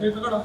കേൾക്കണം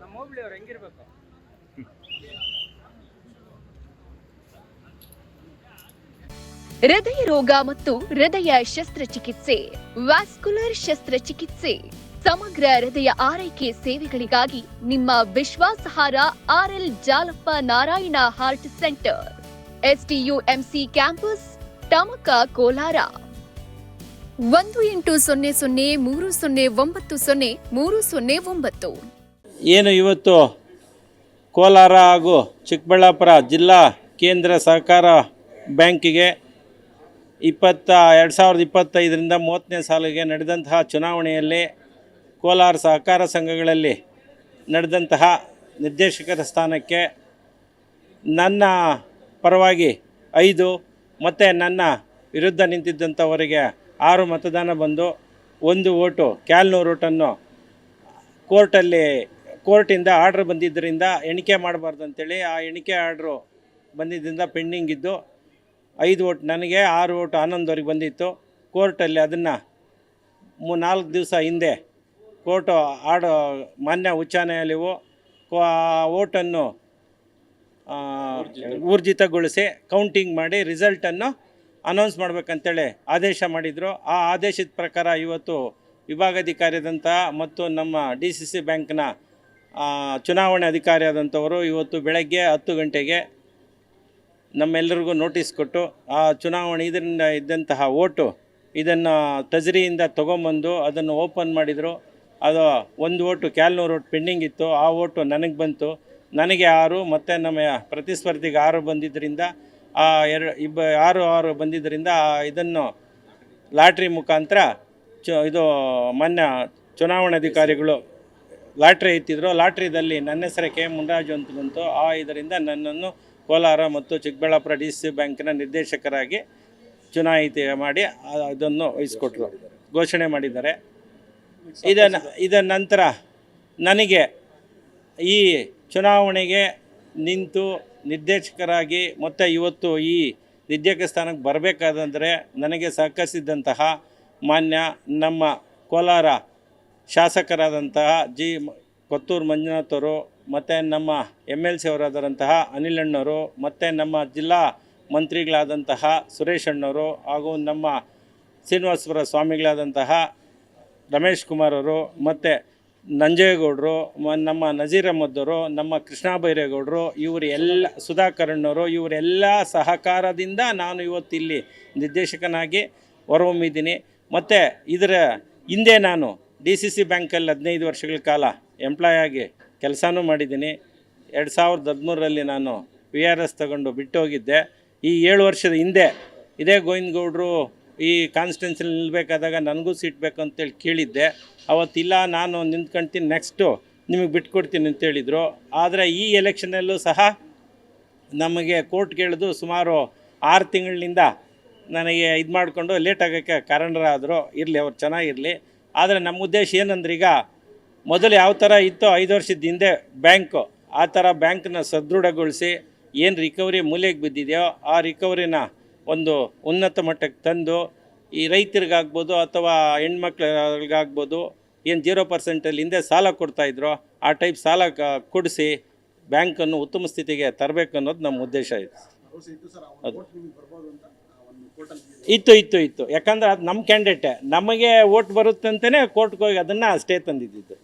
ನಮ್ಮ ಹೋಬಳಿ ಅವ್ರು ಹೆಂಗಿರ್ಬೇಕು ಹೃದಯ ರೋಗ ಮತ್ತು ಹೃದಯ ಶಸ್ತ್ರಚಿಕಿತ್ಸೆ, ವ್ಯಾಸ್ಕುಲರ್ ಶಸ್ತ್ರಚಿಕಿತ್ಸೆ, ಸಮಗ್ರ ಹೃದಯ ಆರೈಕೆ ಸೇವೆಗಳಿಗಾಗಿ ನಿಮ್ಮ ವಿಶ್ವಾಸಾರ್ಹ RL Jalappa Narayana heart centre SDUMC campus, Tamaka Kolar. ಒಂದು ಎಂಟು ಸೊನ್ನೆ ಸೊನ್ನೆ ಮೂರು ಸೊನ್ನೆ ಒಂಬತ್ತು ಸೊನ್ನೆ ಮೂರು ಸೊನ್ನೆ ಒಂಬತ್ತು. ಏನು ಇವತ್ತು? ಕೋಲಾರ ಹಾಗೂ ಚಿಕ್ಕಬಳ್ಳಾಪುರ ಜಿಲ್ಲಾ ಕೇಂದ್ರ ಸಹಕಾರ ಬ್ಯಾಂಕಿಗೆ ಇಪ್ಪತ್ತ, ಎರಡು ಸಾವಿರದ ಇಪ್ಪತ್ತೈದರಿಂದ ಮೂವತ್ತನೇ ಸಾಲಿಗೆ ನಡೆದಂತಹ ಚುನಾವಣೆಯಲ್ಲಿ ಕೋಲಾರ ಸಹಕಾರ ಸಂಘಗಳಲ್ಲಿ ನಡೆದಂತಹ ನಿರ್ದೇಶಕರ ಸ್ಥಾನಕ್ಕೆ ನನ್ನ ಪರವಾಗಿ ಐದು ಮತ್ತು ನನ್ನ ವಿರುದ್ಧ ನಿಂತಿದ್ದಂಥವರಿಗೆ ಆರು ಮತದಾನ ಬಂದು ಒಂದು ಓಟು, ಕ್ಯಾಲ್ನೂರು ಓಟನ್ನು ಕೋರ್ಟಲ್ಲಿ, ಕೋರ್ಟಿಂದ ಆರ್ಡ್ರ್ ಬಂದಿದ್ದರಿಂದ ಎಣಿಕೆ ಮಾಡಬಾರ್ದು ಅಂತೇಳಿ ಆ ಎಣಿಕೆ ಆರ್ಡ್ರು ಬಂದಿದ್ದರಿಂದ ಪೆಂಡಿಂಗ್ ಇದ್ದು ಐದು ಓಟ್, ನನಗೆ ಆರು ಓಟು ಹನ್ನೊಂದುವರೆಗೆ ಬಂದಿತ್ತು. ಕೋರ್ಟಲ್ಲಿ ಅದನ್ನು ಮೂ ನಾಲ್ಕು ದಿವಸ ಹಿಂದೆ ಕೋರ್ಟು ಆಡು ಮಾನ್ಯ ಉಚ್ಚ ನ್ಯಾಯಾಲಯವು ಓಟನ್ನು ಊರ್ಜಿತಗೊಳಿಸಿ ಕೌಂಟಿಂಗ್ ಮಾಡಿ ರಿಸಲ್ಟನ್ನು ಅನೌನ್ಸ್ ಮಾಡಬೇಕಂತೇಳಿ ಆದೇಶ ಮಾಡಿದರು. ಆ ಆದೇಶದ ಪ್ರಕಾರ ಇವತ್ತು ವಿಭಾಗಾಧಿಕಾರಿಯಾದಂಥ ಮತ್ತು ನಮ್ಮ ಡಿ ಸಿ ಸಿ ಬ್ಯಾಂಕ್ನ ಚುನಾವಣೆ ಅಧಿಕಾರಿಯಾದಂಥವರು ಇವತ್ತು ಬೆಳಗ್ಗೆ ಹತ್ತು ಗಂಟೆಗೆ ನಮ್ಮೆಲ್ಲರಿಗೂ ನೋಟಿಸ್ ಕೊಟ್ಟು, ಆ ಚುನಾವಣೆ ಇದರಿಂದ ಇದ್ದಂತಹ ಓಟು ಇದನ್ನು ತಜರಿಯಿಂದ ತೊಗೊಂಬಂದು ಅದನ್ನು ಓಪನ್ ಮಾಡಿದರು. ಅದು ಒಂದು ಓಟು ಕ್ಯಾಲ್ನೂರು ಓಟ್ ಪೆಂಡಿಂಗ್ ಇತ್ತು. ಆ ಓಟು ನನಗೆ ಬಂತು. ನನಗೆ ಆರು, ಮತ್ತು ನಮ್ಮ ಪ್ರತಿಸ್ಪರ್ಧಿಗೆ ಆರು ಬಂದಿದ್ದರಿಂದ ಆ ಎರಡು, ಇಬ್ಬ, ಆರು ಆರು ಬಂದಿದ್ದರಿಂದ ಇದನ್ನು ಲಾಟ್ರಿ ಮುಖಾಂತರ ಚ, ಇದು ಮಾನ್ಯ ಚುನಾವಣಾಧಿಕಾರಿಗಳು ಲಾಟ್ರಿ ಇತ್ತಿದ್ರು ಲಾಟ್ರಿದಲ್ಲಿ ನನ್ನ ಹೆಸರೇ ಕೆ. ಮುನ್ರಾಜು ಅಂತ ಬಂತು. ಆ ಇದರಿಂದ ನನ್ನನ್ನು ಕೋಲಾರ ಮತ್ತು ಚಿಕ್ಕಬಳ್ಳಾಪುರ ಡಿ ಸಿ ಬ್ಯಾಂಕಿನ ನಿರ್ದೇಶಕರಾಗಿ ಚುನಾಯಿತಿ ಮಾಡಿ ಅದನ್ನು ವಹಿಸ್ಕೊಟ್ರು, ಘೋಷಣೆ ಮಾಡಿದ್ದಾರೆ. ಇದನ್ನು ಇದರ ನಂತರ ನನಗೆ ಈ ಚುನಾವಣೆಗೆ ನಿಂತು ನಿರ್ದೇಶಕರಾಗಿ ಮತ್ತು ಇವತ್ತು ಈ ನಿರ್ದೇಶಕ ಸ್ಥಾನಕ್ಕೆ ಬರಬೇಕಾದಂದರೆ ನನಗೆ ಸಹಕರಿಸಿದ್ದಂತಹ ಮಾನ್ಯ ನಮ್ಮ ಕೋಲಾರ ಶಾಸಕರಾದಂತಹ ಜಿ ಕೊತ್ತೂರು ಮಂಜುನಾಥ್ ಅವರು ಮತ್ತು ನಮ್ಮ ಎಂ ಎಲ್ ಸಿ ಅವರಾದಂತಹ ಅನಿಲ್ ಅಣ್ಣವರು ಮತ್ತು ನಮ್ಮ ಜಿಲ್ಲಾ ಮಂತ್ರಿಗಳಾದಂತಹ ಸುರೇಶ್ ಅಣ್ಣವರು ಹಾಗೂ ನಮ್ಮ ಶ್ರೀನಿವಾಸಪುರ ಸ್ವಾಮಿಗಳಾದಂತಹ ರಮೇಶ್ ಕುಮಾರ್ ಅವರು, ಮತ್ತು ನಂಜೇಗೌಡರು ನಮ್ಮ ನಜೀರ್ ಅಹಮದ್ದವರು ನಮ್ಮ ಕೃಷ್ಣ ಬೈರೇಗೌಡರು, ಇವರು ಎಲ್ಲ ಸುಧಾಕರಣ್ಣವರು ಇವರೆಲ್ಲ ಸಹಕಾರದಿಂದ ನಾನು ಇವತ್ತು ಇಲ್ಲಿ ನಿರ್ದೇಶಕನಾಗಿ ಹೊರಹೊಮ್ಮಿದ್ದೀನಿ. ಮತ್ತು ಇದರ ಹಿಂದೆ ನಾನು ಡಿ ಸಿ ಸಿ ಬ್ಯಾಂಕಲ್ಲಿ ಹದಿನೈದು ವರ್ಷಗಳ ಕಾಲ ಎಂಪ್ಲಾಯ್ ಆಗಿ ಕೆಲಸನೂ ಮಾಡಿದ್ದೀನಿ. ಎರಡು ಸಾವಿರದ ಹದಿಮೂರರಲ್ಲಿ ನಾನು ವಿ ಆರ್ ಎಸ್ ತಗೊಂಡು ಬಿಟ್ಟು ಹೋಗಿದ್ದೆ. ಈ ಏಳು ವರ್ಷದ ಹಿಂದೆ ಇದೇ ಗೋವಿಂದಗೌಡರು ಈ ಕಾನ್ಸ್ಟಿಟ್ಯೂನ್ಸಿಲಿ ನಿಲ್ಲಬೇಕಾದಾಗ ನನಗೂ ಸೀಟ್ ಬೇಕು ಅಂತೇಳಿ ಕೇಳಿದ್ದೆ. ಅವತ್ತಿಲ್ಲ ನಾನು ನಿಂತ್ಕೊಳ್ತೀನಿ ನೆಕ್ಸ್ಟು ನಿಮಗೆ ಬಿಟ್ಕೊಡ್ತೀನಿ ಅಂತೇಳಿದರು ಆದರೆ ಈ ಎಲೆಕ್ಷನಲ್ಲೂ ಸಹ ನಮಗೆ ಕೋರ್ಟ್ ಕೇಳಿದು ಸುಮಾರು ಆರು ತಿಂಗಳಿನಿಂದ ನನಗೆ ಇದು ಮಾಡಿಕೊಂಡು ಲೇಟ್ ಆಗೋಕ್ಕೆ ಕಾರಣರಾದರು. ಇರಲಿ, ಅವ್ರು ಚೆನ್ನಾಗಿರಲಿ. ಆದರೆ ನಮ್ಮ ಉದ್ದೇಶ ಏನಂದ್ರೆ ಈಗ ಮೊದಲು ಯಾವ ಥರ ಇತ್ತೋ ಐದು ವರ್ಷದ ಹಿಂದೆ ಬ್ಯಾಂಕು, ಆ ಥರ ಬ್ಯಾಂಕನ್ನ ಸದೃಢಗೊಳಿಸಿ ಏನು ರಿಕವರಿ ಮೂಲೆಗೆ ಬಿದ್ದಿದೆಯೋ ಆ ರಿಕವರಿನ ಒಂದು ಉನ್ನತ ಮಟ್ಟಕ್ಕೆ ತಂದು ಈ ರೈತರಿಗಾಗ್ಬೋದು ಅಥವಾ ಹೆಣ್ಮಕ್ಳಿಗಾಗ್ಬೋದು ಏನು ಜೀರೋ ಪರ್ಸೆಂಟಲ್ಲಿ ಹಿಂದೆ ಸಾಲ ಕೊಡ್ತಾಯಿದ್ರು ಆ ಟೈಪ್ ಸಾಲ ಕೊಡಿಸಿ ಬ್ಯಾಂಕನ್ನು ಉತ್ತಮ ಸ್ಥಿತಿಗೆ ತರಬೇಕು ಅನ್ನೋದು ನಮ್ಮ ಉದ್ದೇಶ ಇತ್ತು ಅದು. ಇತ್ತು ಇತ್ತು ಇತ್ತು. ಯಾಕಂದ್ರೆ ಅದು ನಮ್ಮ ಕ್ಯಾಂಡಿಡೇಟೆ ನಮಗೆ ಓಟ್ ಬರುತ್ತೆ ಅಂತಲೇ ಕೋರ್ಟ್ಗೆ ಹೋಗಿ ಅದನ್ನು ಸ್ಟೇ ತಂದಿದ್ದು.